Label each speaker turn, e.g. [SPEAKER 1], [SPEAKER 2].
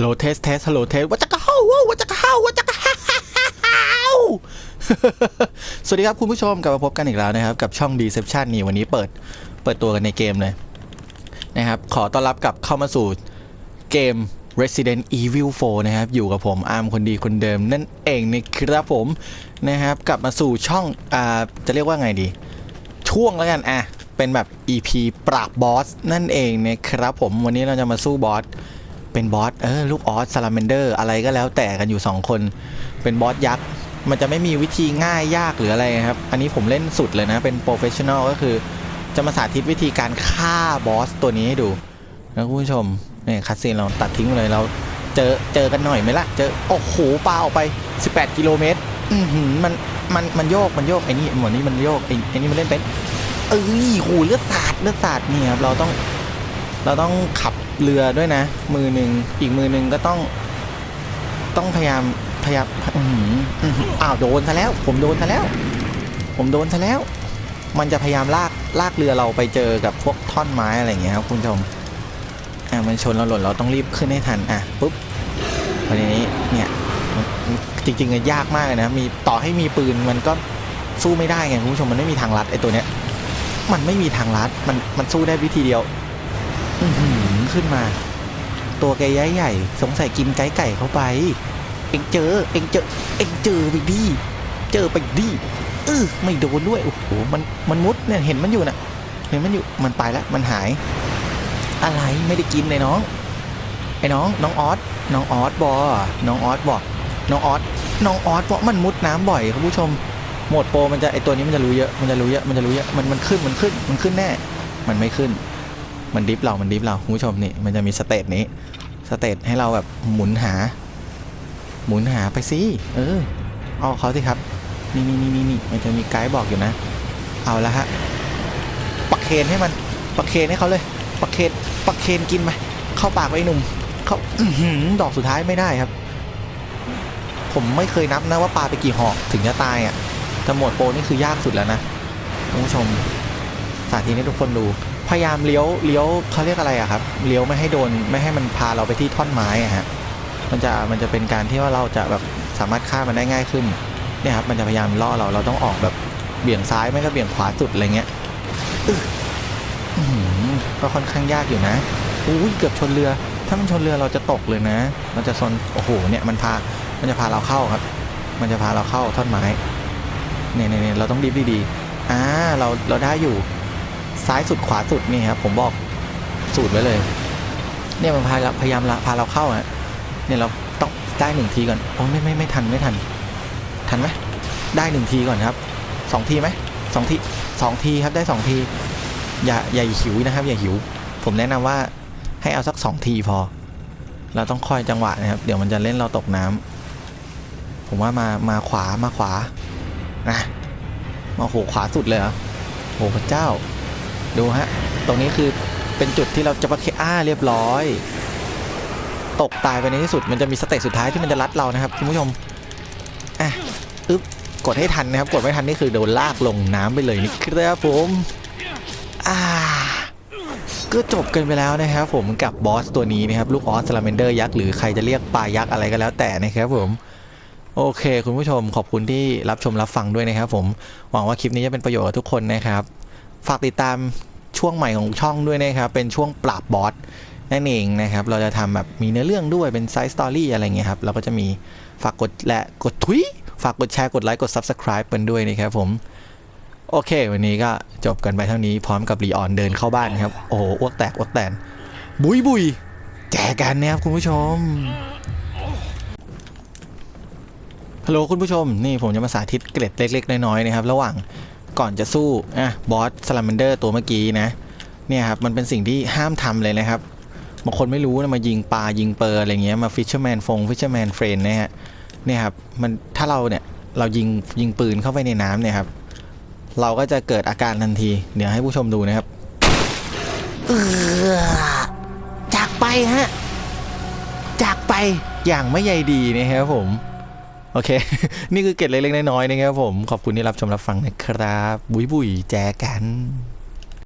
[SPEAKER 1] ฮัลโหลเทสเทสฮัลโหลเทสวัจจะกะเฮาว้าววัจจะกะเฮาวัจจะกะเฮาสวัสดีครับคุณผู้ชมกลับมาพบกันอีกแล้วนะครับ กับช่อง Deception นี่วันนี้เปิดเปิดตัวกันในเกมเลยนะครับขอต้อนรับกลับเข้ามาสู่เกม Resident Evil 4 นะครับ อยู่กับผมอาร์มคนดีคนเดิมนั่นเองนะครับผมนะครับ กลับมาสู่ช่องอ่าจะเรียกว่าไงดี ช่วงแล้วกันอะเป็นแบบ EP ปราบบอสนั่นเองนะครับผมวันนี้เราจะมาสู้บอส เป็นบอสเออลูกออสซาลาเมนเดอร์อะไรก็แล้วแต่กันอยู่ 2 คน เป็นบอสยักษ์มันจะไม่มีวิธีง่ายยากหรืออะไรครับ อันนี้ผมเล่นสุดเลยนะ เป็นโปรเฟชชั่นอลก็คือ จะมาสาธิตวิธีการฆ่าบอสตัวนี้ให้ดูนะคุณผู้ชมเนี่ยคัสซีนเราตัดทิ้งเลยเราเจอเจอกันหน่อยไหมล่ะ เจอโอ้โหปาออกไป 18 กิโลเมตรอือหือมันมันมันโยกมันโยกไอ้นี่หมดนี้มันโยกไอ้ไอ้นี่มันเล่นเป็นเอ้ยโหเลือดสาดเลือดสาดเนี่ครับเราต้อง เราต้องขับเรือด้วยนะ มือหนึ่งอีกมือหนึ่งก็ต้อง ต้องพยายามพยายามอื้อหืออื้อหืออ้าวโดนซะแล้ว ผมโดนซะแล้ว ผมโดนซะแล้ว มันจะพยายามลากลากเรือเราไปเจอกับพวกท่อนไม้อะไรอย่างเงี้ยครับคุณผู้ชมอะมันชนเราหล่นเราต้องรีบขึ้นให้ทันอะปุ๊บวันนี้เนี่ยจริงๆอะยากมากเลยนะมีต่อให้มีปืนมันก็สู้ไม่ได้ไงคุณผู้ชมมันไม่มีทางลัดไอ้ตัวเนี้ยมันไม่มีทางลัดมันมันสู้ได้วิธีเดียว ขึ้นมา ตัวแกย้ายใหญ่ สงสัยกินไก่ไก่เข้าไป เอ็งเจอ เอ็งเจอ เอ็งเจอไปดิเจอไปดิเออไม่โดนด้วย โอ้โห มัน มันมุดเนี่ย เห็นมันอยู่น่ะ เห็นมันอยู่ มันไปแล้ว มันหาย อะไร ไม่ได้กินเลยน้อง ไอ้น้อง น้องออส น้องออสบอ น้องออสบอก น้องออส น้องออสบอกมันมุดน้ำบ่อยคุณผู้ชม โหมดโปรมันจะไอตัวนี้มันจะรู้เยอะ มันจะรู้เยอะ มันจะรู้เยอะ มันมันขึ้น มันขึ้น มันขึ้นแน่ มันไม่ขึ้น มันดิฟเรา มันดิฟเราคุณผู้ชมนี่ มันจะมีสเตตนี้ สเตตให้เราแบบหมุนหา หมุนหาไปสิเออเอาเขาสิครับ นี่นี่นี่นี่นี่มันจะมีไกด์บอกอยู่นะ เอาละฮะ ปักเคนให้มัน ปักเคนให้เขาเลย ปักเคน ปักเคนกินไปเข้าปากไว้หนุ่ม เข้าดอกสุดท้ายไม่ได้ครับ ผมไม่เคยนับนะว่าปลาไปกี่หอกถึงจะตายอะแต่หมดโปรนี่คือยากสุดแล้วนะคุณผู้ชมสาธิตให้ทุกคนดู พยายามเลี้ยวเลี้ยวเขาเรียกอะไรอะครับเลี้ยวไม่ให้โดนไม่ให้มันพาเราไปที่ท่อนไม้อะฮะมันจะมันจะเป็นการที่ว่าเราจะแบบสามารถฆ่ามันได้ง่ายขึ้นเนี่ยครับมันจะพยายามล่อเราเราต้องออกแบบเบี่ยงซ้ายไม่ก็เบี่ยงขวาสุดอะไรเงี้ยก็ค่อนข้างยากอยู่นะอุ้ยเกือบชนเรือ ถ้ามันชนเรือเราจะตกเลยนะ มันจะชนโอ้โหเนี่ยมันพามันจะพาเราเข้าครับ มันจะพาเราเข้าท่อนไม้เนี่ยเนี่ยเนี่ยเราต้องดิฟดีๆอ่าเราเราได้อยู่ ซ้ายสุดขวาสุดนี่ครับผมบอกสูตรไว้เลย เนี่ยมันพาพยายามพาเราเข้าฮะเนี่ยเราต้องได้หนึ่งทีก่อนโอ้ไม่ไม่ไม่ทันไม่ทัน ทันไหมได้หนึ่งทีก่อนครับสองทีไหมสองทีสองทีครับได้สองที อย่าอย่าหิวนะครับ อย่าหิว ผมแนะนำว่าให้เอาสักสองทีพอ เราต้องคอยจังหวะนะครับ เดี๋ยวมันจะเล่นเราตกน้ำผมว่ามามาขวามาขวานะมาโหขวาสุดเลยเหรอโหพระเจ้า ดูฮะ ตรงนี้คือเป็นจุดที่เราจะประเคอ้าเรียบร้อย ตกตายไปในที่สุดมันจะมีสเตจสุดท้ายที่มันจะรัดเรานะครับคุณผู้ชมอะอึ๊บกดให้ทันนะครับ กดไม่ทันนี่คือโดนลากลงน้ำไปเลยนี่ครับผมอ่าก็จบกันไปแล้วนะครับผมกับบอสตัวนี้นะครับลูกออสซาลาเมนเดอร์ยักษ์หรือใครจะเรียกปลายักษ์อะไรก็แล้วแต่นะครับผมโอเค คุณผู้ชมขอบคุณที่รับชมรับฟังด้วยนะครับผมหวังว่าคลิปนี้จะเป็นประโยชน์กับทุกคนนะครับ ฝากติดตามช่วงใหม่ของช่องด้วยนะครับ เป็นช่วงปราบบอสนั่นเองนะครับ เราจะทำแบบมีเนื้อเรื่องด้วยเป็นไซส์สตอรี่อะไรเงี้ยครับ เราก็จะมีฝากกดและกดทุยฝากกดแชร์กดไลค์กด Subscribe กันด้วยนะครับผม โอเค วันนี้ก็จบกันไปเท่านี้พร้อมกับรีออนเดินเข้าบ้านครับ โอ้โหอ้วกแตกอ้วกแตน บุยบุยแจกกันนะครับคุณผู้ชมฮัลโหลคุณผู้ชม นี่ผมจะมาสาธิตเกร็ดเล็ก ๆ น้อยๆนะครับ ระหว่าง ก่อนจะสู้อะบอสซาลาเมนเดอร์ตัวเมื่อกี้นะเนี่ยครับมันเป็นสิ่งที่ห้ามทำเลยนะครับบางคนไม่รู้นะมายิงปลายิงเปอร์อะไรเงี้ยมาฟิชเชอร์แมนฟงฟิชเชอร์แมนเฟรนนะฮะเนี่ยครับมันถ้าเราเนี่ยเรายิงยิงปืนเข้าไปในน้ำเนี่ยครับเราก็จะเกิดอาการทันที เดี๋ยวให้ผู้ชมดูนะครับเออจากไปฮะ จากไปอย่างไม่ใยดีนะครับผม โอเค นี่คือเกร็ดเล็กๆน้อยๆนะครับผม ขอบคุณที่รับชมรับฟังนะครับ บุยบุยแจกัน